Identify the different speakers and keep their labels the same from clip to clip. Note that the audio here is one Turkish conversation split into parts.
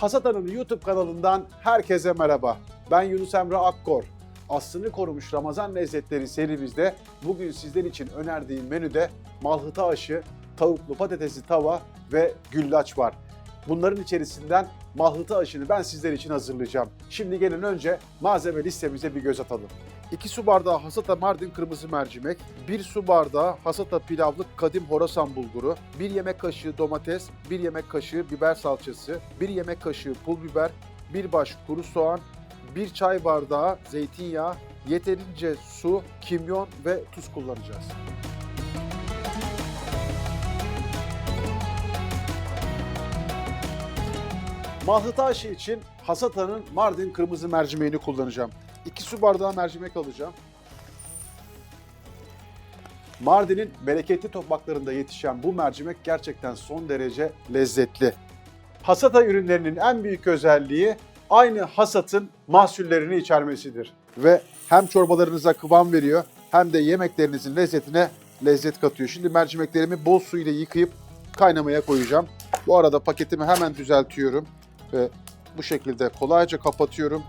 Speaker 1: Hasata'nın YouTube kanalından herkese merhaba. Ben Yunus Emre Akkor. Aslını korumuş Ramazan lezzetleri serimizde bugün sizler için önerdiğim menüde malhıta aşı, tavuklu patatesli tava ve güllaç var. Bunların içerisinden malhıta aşını ben sizler için hazırlayacağım. Şimdi gelin önce malzeme listemize bir göz atalım. 2 su bardağı hasata mardin kırmızı mercimek, 1 su bardağı hasata pilavlık kadim horasan bulguru, 1 yemek kaşığı domates, 1 yemek kaşığı biber salçası, 1 yemek kaşığı pul biber, 1 baş kuru soğan, 1 çay bardağı zeytinyağı, yeterince su, kimyon ve tuz kullanacağız. Mahlıta aşı için Hasata'nın Mardin kırmızı mercimeğini kullanacağım. 2 su bardağı mercimek alacağım. Mardin'in bereketli topraklarında yetişen bu mercimek gerçekten son derece lezzetli. Hasata ürünlerinin en büyük özelliği aynı hasatın mahsullerini içermesidir. Ve hem çorbalarınıza kıvam veriyor hem de yemeklerinizin lezzetine lezzet katıyor. Şimdi mercimeklerimi bol su ile yıkayıp kaynamaya koyacağım. Bu arada paketimi hemen düzeltiyorum ve bu şekilde kolayca kapatıyorum.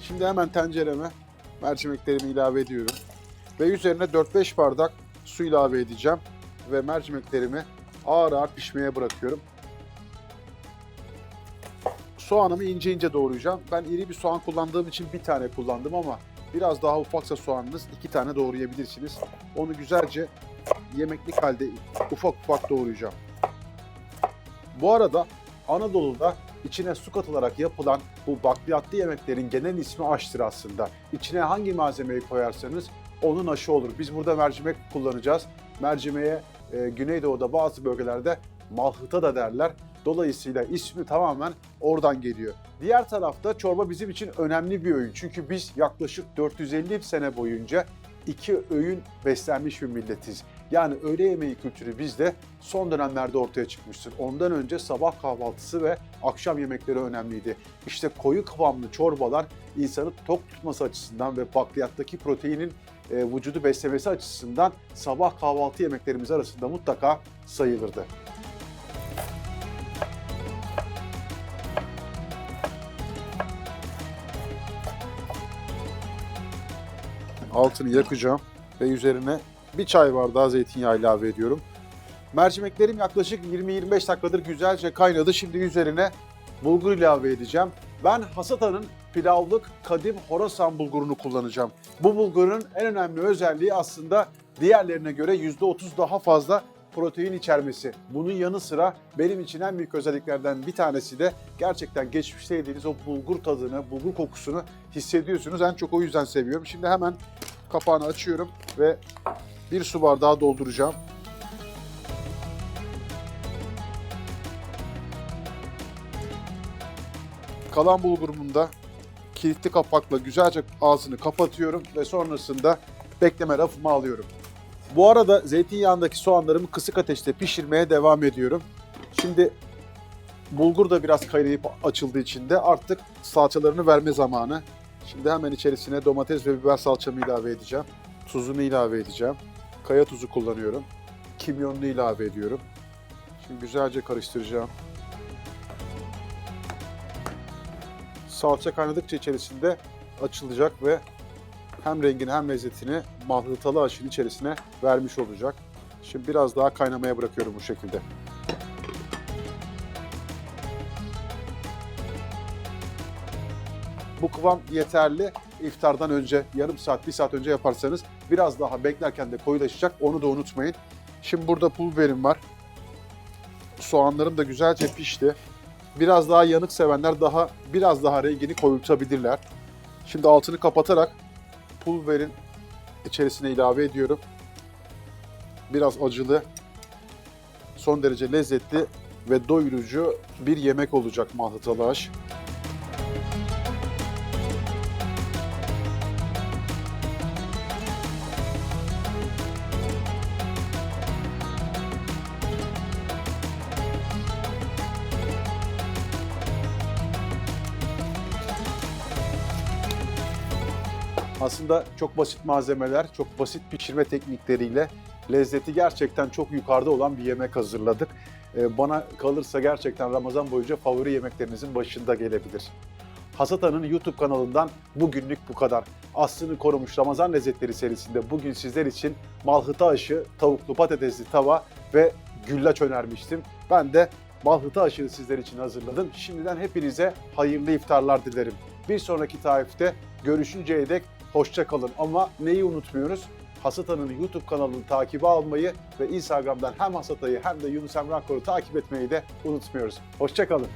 Speaker 1: Şimdi hemen tencereme mercimeklerimi ilave ediyorum. Ve üzerine 4-5 bardak su ilave edeceğim. Ve mercimeklerimi ağır ağır pişmeye bırakıyorum. Soğanımı ince ince doğrayacağım. Ben iri bir soğan kullandığım için bir tane kullandım ama biraz daha ufaksa soğanınız iki tane doğrayabilirsiniz. Onu güzelce yemeklik halde ufak ufak doğrayacağım. Bu arada Anadolu'da içine su katılarak yapılan bu bakliyatlı yemeklerin genel ismi aştır aslında. İçine hangi malzemeyi koyarsanız onun aşı olur. Biz burada mercimek kullanacağız. Mercimeğe e, Güneydoğu'da bazı bölgelerde malhıta da derler. Dolayısıyla ismi tamamen oradan geliyor. Diğer tarafta çorba bizim için önemli bir öğün. Çünkü biz yaklaşık 450 sene boyunca iki öğün beslenmiş bir milletiz. Yani öğle yemeği kültürü bizde son dönemlerde ortaya çıkmıştır. Ondan önce sabah kahvaltısı ve akşam yemekleri önemliydi. İşte koyu kıvamlı çorbalar insanı tok tutması açısından ve bakliyattaki proteinin e, vücudu beslemesi açısından sabah kahvaltı yemeklerimiz arasında mutlaka sayılırdı. Altını yakacağım ve üzerine bir çay bardağı zeytinyağı ilave ediyorum. Mercimeklerim yaklaşık 20-25 dakikadır güzelce kaynadı. Şimdi üzerine bulgur ilave edeceğim. Ben Hasata'nın pilavlık kadim Horasan bulgurunu kullanacağım. Bu bulgurun en önemli özelliği aslında diğerlerine göre %30 daha fazla protein içermesi. Bunun yanı sıra benim için en büyük özelliklerden bir tanesi de gerçekten geçmişte yediğiniz o bulgur tadını, bulgur kokusunu hissediyorsunuz. En çok o yüzden seviyorum. Şimdi hemen kapağını açıyorum ve bir su bardağı dolduracağım. Kalan bulgurumun da kilitli kapakla güzelce ağzını kapatıyorum ve sonrasında bekleme rafıma alıyorum. Bu arada zeytinyağındaki soğanlarımı kısık ateşte pişirmeye devam ediyorum. Şimdi bulgur da biraz kaynayıp açıldığı için de artık salçalarını verme zamanı. Şimdi hemen içerisine domates ve biber salçamı ilave edeceğim. Tuzunu ilave edeceğim. Kaya tuzu kullanıyorum. Kimyonunu ilave ediyorum. Şimdi güzelce karıştıracağım. Salça kaynadıkça içerisinde açılacak ve hem rengini hem lezzetini mahlutalı aşın içerisine vermiş olacak. Şimdi biraz daha kaynamaya bırakıyorum bu şekilde. Bu kıvam yeterli. İftardan önce yarım saat, bir saat önce yaparsanız biraz daha beklerken de koyulaşacak. Onu da unutmayın. Şimdi burada pul biberim var. Soğanlarım da güzelce pişti. Biraz daha yanık sevenler daha biraz daha rengini koyultabilirler. Şimdi altını kapatarak pul biberin içerisine ilave ediyorum. Biraz acılı, son derece lezzetli ve doyurucu bir yemek olacak mahlıtalı aş. Aslında çok basit malzemeler, çok basit pişirme teknikleriyle lezzeti gerçekten çok yukarıda olan bir yemek hazırladık. Ee, Bana kalırsa gerçekten Ramazan boyunca favori yemeklerinizin başında gelebilir. Hasata'nın YouTube kanalından bugünlük bu kadar. Aslını korumuş Ramazan lezzetleri serisinde bugün sizler için malhıta aşı, tavuklu patatesli tava ve güllaç önermiştim. Ben de malhıta aşığı sizler için hazırladım. Şimdiden hepinize hayırlı iftarlar dilerim. Bir sonraki tarifte görüşünceye dek hoşça kalın. Ama neyi unutmuyoruz? Hasata'nın YouTube kanalını takibe almayı ve Instagram'dan hem Hasata'yı hem de Yunus Emre Akkor'u takip etmeyi de unutmuyoruz. Hoşça kalın.